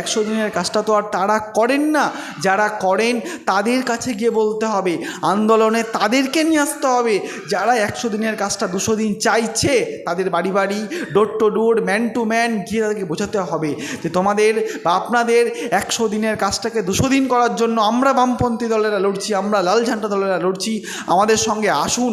একশো দিনের কাজটা তো আর তারা করেন না। যারা করেন, তাদের কাছে গিয়ে বলতে হবে। আন্দোলনে তাদেরকে নিয়ে আসতে হবে। যারা একশো দিনের কাজটা দুশো দিন চাইছে, তাদের বাড়ি বাড়ি door to door man to man গিয়ে তাদেরকে বোঝাতে হবে যে তোমাদের বা আপনাদের একশো দিনের কাজটাকে দুশো দিন করার জন্য আমরা বামপন্থী দলেরা লড়ছি, আমরা লাল ঝান্ডা দলেরা লড়ছি। আমাদের সঙ্গে আসুন।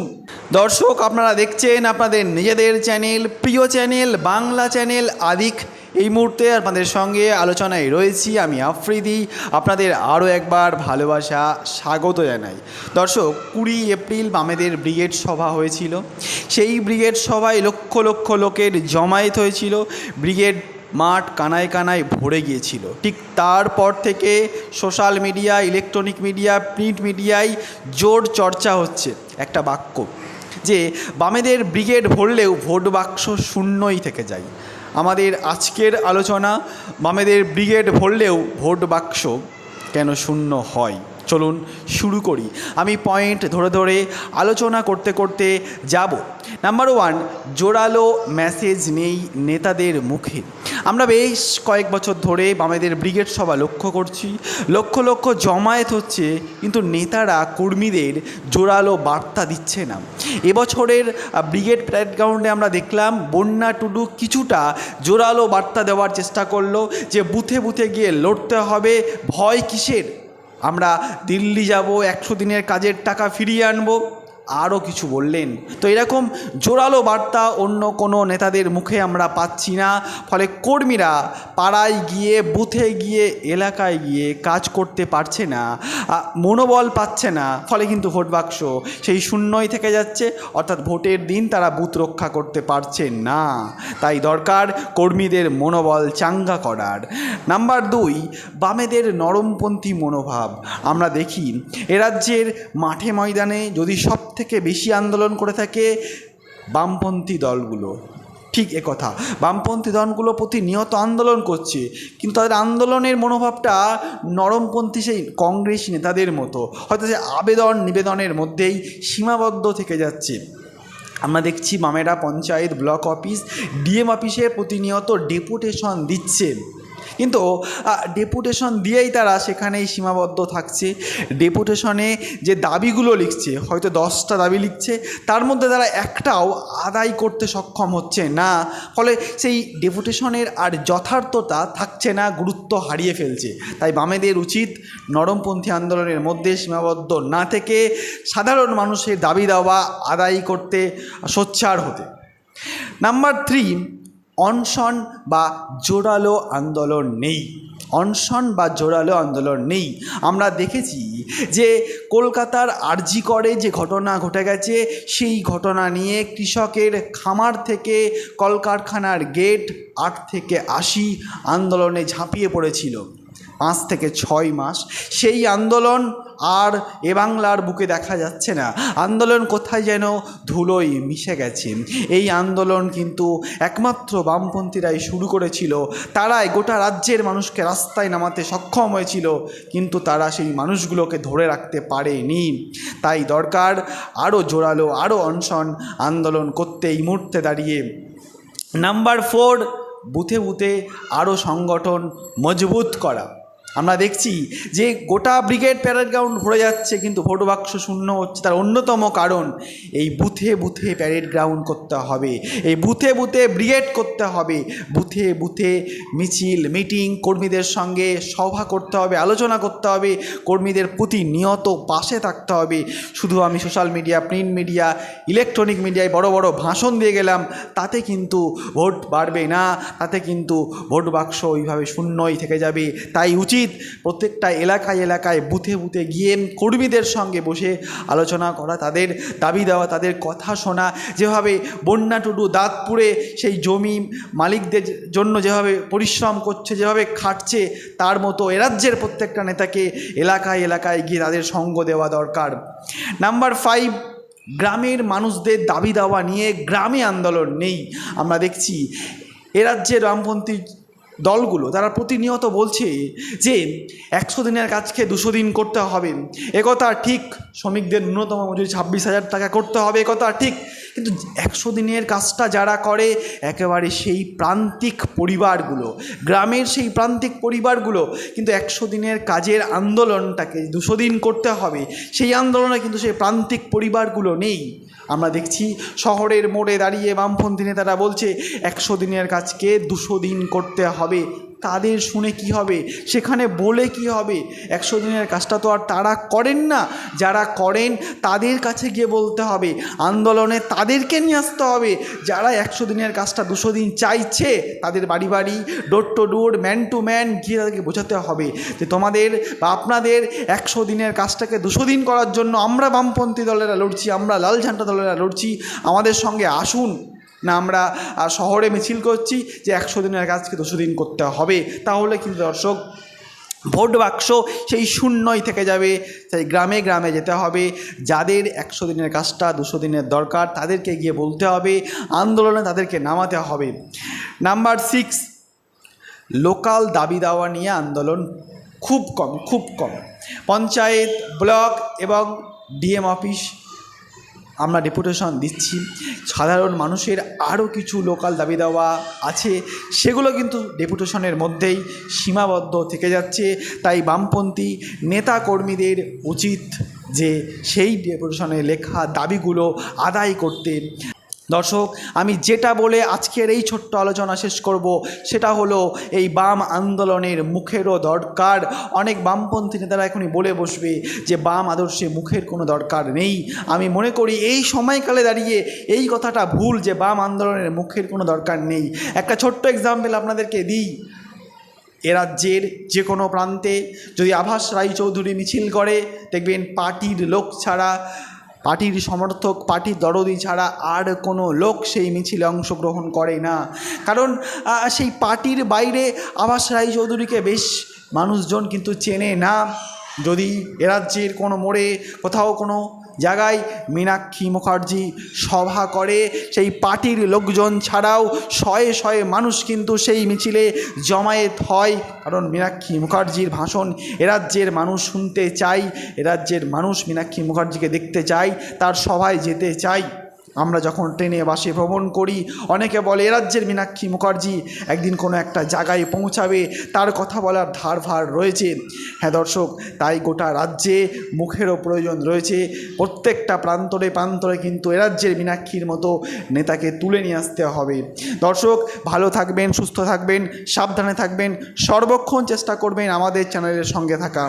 দর্শক, আপনারা দেখছেন আপনাদের নিজেদের চ্যানেল প্রিয় চ্যানেল বাংলা চ্যানেল আদিক এই মুহূর্তে আপনাদের সঙ্গে আলোচনায় রয়েছি আমি আফ্রিদি। আপনাদের আরও একবার ভালোবাসা, স্বাগত জানাই। দর্শক, কুড়ি এপ্রিল বামেদের ব্রিগেড সভা হয়েছিল। সেই ব্রিগেড সভায় লক্ষ লক্ষ লোকের জমায়েত হয়েছিল। ব্রিগেড মাঠ কানায় কানায় ভরে গিয়েছিল। ঠিক তারপর থেকে social media, electronic media, print মিডিয়ায় জোর চর্চা হচ্ছে একটা বাক্য, যে বামেদের ব্রিগেড ভরলেও ভোট বাক্স শূন্যই থেকে যায়। আমাদের আজকের আলোচনা বামেদের ব্রিগেড ভরলেও ভোট বাক্স কেন শূন্য হয়? চলুন শুরু করি। আমি পয়েন্ট ধরে ধরে আলোচনা করতে করতে যাব। নাম্বার ওয়ান, জোরালো মেসেজ নেই নেতাদের মুখে। আমরা বেশ কয়েক বছর ধরে বামেদের ব্রিগেড সভা লক্ষ্য করছি। লক্ষ লক্ষ জমায়েত হচ্ছে, কিন্তু নেতারা, কর্মীদের জোরালো বার্তা দিচ্ছে না। এবছরের ব্রিগেড প্যারেড গ্রাউন্ডে আমরা দেখলাম, বন্যা টুডু কিছুটা জোরালো বার্তা দেওয়ার চেষ্টা করল যে বুথে বুথে গিয়ে লড়তে হবে। ভয় কিসের? আমরা দিল্লি যাব, একশো দিনের কাজের টাকা ফিরিয়ে আনব। আরও কিছু বললেন। তো এরকম জোরালো বার্তা অন্য কোনো নেতাদের মুখে আমরা পাচ্ছি না। ফলে কর্মীরা পাড়ায় গিয়ে, বুথে গিয়ে, এলাকায় গিয়ে কাজ করতে পারছে না মনোবল পাচ্ছে না। ফলে কিন্তু ভোট বাক্স সেই শূন্যই থেকে যাচ্ছে, অর্থাৎ ভোটের দিন তারা বুথ রক্ষা করতে পারছে না। তাই দরকার কর্মীদের মনোবল চাঙ্গা করার। নাম্বার দুই, বামেদের নরমপন্থী মনোভাব। আমরা দেখি, এ রাজ্যের মাঠে ময়দানে যদি সব থেকে বেশি আন্দোলন করে থাকে বামপন্থী দলগুলো। ঠিক কথা, বামপন্থী দলগুলো প্রতিনিয়ত আন্দোলন করছে, কিন্তু তাদের আন্দোলনের মনোভাবটা নরমপন্থী সেই কংগ্রেস নেতাদের মতো, হয়তো সে আবেদন নিবেদনের মধ্যেই সীমাবদ্ধ থেকে যাচ্ছে। আমরা দেখছি মামেরা পঞ্চায়েত ব্লক অফিস, ডিএম অফিসে প্রতিনিয়ত ডেপুটেশন দিচ্ছে। কিন্তু ডেপুটেশন দিয়েই তারা সেখানেই সীমাবদ্ধ থাকছে। ডেপুটেশনে যে দাবিগুলো লিখছে, হয়তো দশটা দাবি লিখছে, তার মধ্যে তারা একটাও আদায় করতে সক্ষম হচ্ছে না। ফলে সেই ডেপুটেশনের আর যথার্থতা থাকছে না, গুরুত্ব হারিয়ে ফেলছে। তাই বামেদের উচিত নরমপন্থী আন্দোলনের মধ্যে সীমাবদ্ধ না থেকে সাধারণ মানুষের দাবি দাওয়া আদায় করতে সোচ্চার হতে। নাম্বার থ্রি অনশন বা জোরালো আন্দোলন নেই। অনশন বা জোরালো আন্দোলন নেই। আমরা দেখেছি যে কলকাতার আরজি করে যে ঘটনা ঘটে গেছে, সেই ঘটনা নিয়ে কৃষকের খামার থেকে কলকারখানার গেট আট থেকে আশি আন্দোলনে ঝাঁপিয়ে পড়েছিল। পাঁচ থেকে ছয় মাস। সেই আন্দোলন আর এ বাংলার বুকে দেখা যাচ্ছে না। আন্দোলন কোথায় যেন ধুলোয় মিশে গেছে। এই আন্দোলন কিন্তু একমাত্র বামপন্থীরাই শুরু করেছিল। তারাই গোটা রাজ্যের মানুষকে রাস্তায় নামাতে সক্ষম হয়েছিল, কিন্তু তারা সেই মানুষগুলোকে ধরে রাখতে পারেনি। তাই দরকার আরও জোরালো আরও অনশন আন্দোলন করতে এই মুহূর্তে দাঁড়িয়ে। নাম্বার ফোর, বুথে বুথে আরও সংগঠন মজবুত করা। আমরা দেখছি যে গোটা ব্রিগেড প্যারেড গ্রাউন্ড ভরে যাচ্ছে, কিন্তু ভোট বাক্স শূন্য হচ্ছে। তার অন্যতম কারণ, এই বুথে বুথে প্যারেড গ্রাউন্ড করতে হবে। এই বুথে বুথে ব্রিগেড করতে হবে। বুথে বুথে মিছিল, মিটিং, কর্মীদের সঙ্গে সভা করতে হবে, আলোচনা করতে হবে। কর্মীদের প্রতিনিয়ত পাশে থাকতে হবে। শুধু আমি social media, print media, electronic মিডিয়ায় বড় বড় ভাষণ দিয়ে গেলাম, তাতে কিন্তু ভোট বাড়বে না। তাতে কিন্তু ভোট বাক্স ওইভাবে শূন্যই থেকে যাবে। তাই উচিত প্রত্যেকটা এলাকায় এলাকায় বুথে বুথে গিয়ে কর্মীদের সঙ্গে বসে আলোচনা করা, তাদের দাবি দেওয়া, তাদের কথা শোনা, যেভাবে বন্যা টুডু দাঁতপুরে সেই জমি মালিকদের জন্য যেভাবে পরিশ্রম করছে, যেভাবে খাটছে, তার মতো এ রাজ্যের প্রত্যেকটা নেতাকে এলাকায় এলাকায় গিয়ে তাদের সঙ্গ দেওয়া দরকার। নাম্বার ফাইভ গ্রামের মানুষদের দাবি দাওয়া নিয়ে গ্রামে আন্দোলন নেই। আমরা দেখছি এ বামপন্থী দলগুলো, তারা প্রতিনিয়ত বলছে যে একশো দিনের কাজকে দুশো দিন করতে হবে। একথা ঠিক, শ্রমিকদের ন্যূনতম মজুরি ছাব্বিশ হাজার টাকা করতে হবে, একথা ঠিক। কিন্তু একশো দিনের কাজটা যারা করে, একেবারে সেই প্রান্তিক পরিবারগুলো, গ্রামের সেই প্রান্তিক পরিবারগুলো, কিন্তু একশো দিনের কাজের আন্দোলনটাকে দুশো দিন করতে হবে। সেই আন্দোলনে কিন্তু সেই প্রান্তিক পরিবারগুলো নেই। আমরা দেখছি শহরের মোড়ে দাঁড়িয়ে বামপন্থী নেতারা বলছে, একশো দিনের কাজকে দুশো দিন করতে হবে। তাদের শুনে কি হবে? সেখানে বলে কি হবে? একশো দিনের কাজটা তো আর তারা করেন না। যারা করেন, তাদের কাছে গিয়ে বলতে হবে। আন্দোলনে তাদেরকে নিয়ে আসতে হবে। যারা একশো দিনের কাজটা দুশো দিন চাইছে, তাদের বাড়ি বাড়ি door to door man to man গিয়ে তাদেরকে বোঝাতে হবে যে তোমাদের বা আপনাদের একশো দিনের কাজটাকে দুশো দিন করার জন্য আমরা বামপন্থী দলেরা লড়ছি, আমরা লাল ঝান্ডা দলেরা লড়ছি। আমাদের সঙ্গে আসুন। না, আমরা শহরে মিছিল করছি যে একশো দিনের কাজকে দুশো দিন করতে হবে। তাহলে কিন্তু দর্শক, ভোট বাক্স সেই শূন্যই থেকে যাবে। তাই গ্রামে গ্রামে যেতে হবে। যাদের একশো দিনের কাজটা দুশো দিনের দরকার, তাদেরকে গিয়ে বলতে হবে। আন্দোলনে তাদেরকে নামাতে হবে। নাম্বার সিক্স লোকাল দাবি দাওয়া নিয়ে আন্দোলন খুব কম খুব কম। পঞ্চায়েত, ব্লক এবং ডিএম অফিস আমরা ডেপুটেশন দিচ্ছি। সাধারণ মানুষের আরও কিছু লোকাল দাবি দেওয়া আছে, সেগুলো কিন্তু ডেপুটেশনের মধ্যেই সীমাবদ্ধ থেকে যাচ্ছে। তাই বামপন্থী নেতা কর্মীদের উচিত যে সেই ডেপুটেশনে লেখা দাবিগুলো আদায় করতে। দর্শক, আমি যেটা বলে আজকের এই ছোট্ট আলোচনা শেষ করব, সেটা হলো এই বাম আন্দোলনের মুখেরও দরকার। অনেক বামপন্থী নেতারা এখনই বলে বসবে যে বাম আদর্শে মুখের কোনো দরকার নেই। আমি মনে করি এই সময়কালে দাঁড়িয়ে এই কথাটা ভুল যে বাম আন্দোলনের মুখের কোনো দরকার নেই। একটা ছোট্ট এক্সাম্পল আপনাদেরকে দিই। এ রাজ্যের যে কোনো প্রান্তে যদি আভাস রায়চৌধুরী মিছিল করে, দেখবেন পার্টির লোক ছাড়া পার্টির সমর্থক, পার্টির দরদি ছাড়া আর কোনো লোক সেই মিছিলে অংশগ্রহণ করে না। কারণ সেই পার্টির বাইরে আবাস রায় চৌধুরীকে বেশ মানুষজন কিন্তু চেনে না। যদি এ রাজ্যের কোনো মোড়ে কোথাও কোনো জায়গায় মীনাক্ষী মুখার্জি সভা করে, সেই পার্টির লোকজন ছাড়াও শয়ে শয়ে মানুষ কিন্তু সেই মিছিলে জমায়েত হয়। কারণ মীনাক্ষী মুখার্জির ভাষণ এ রাজ্যের মানুষ শুনতে চাই এ রাজ্যের মানুষ মীনাক্ষী মুখার্জিকে দেখতে চাই তার সভায় যেতে চাই আমরা যখন ট্রেনে বাসে ভ্রমণ করি, অনেকে বলে, এ রাজ্যের মীনাক্ষী মুখার্জি একদিন কোনো একটা জায়গায় পৌঁছাবে, তার কথা বলার ধার ভার রয়েছে। হ্যাঁ দর্শক, তাই গোটা রাজ্যে মুখেরও প্রয়োজন রয়েছে। প্রত্যেকটা প্রান্তরে প্রান্তরে কিন্তু এ রাজ্যের মীনাক্ষীর মতো নেতাকে তুলে নিয়ে আসতে হবে। দর্শক, ভালো থাকবেন, সুস্থ থাকবেন, সাবধানে থাকবেন, সর্বক্ষণ চেষ্টা করবেন আমাদের চ্যানেলের সঙ্গে থাকা।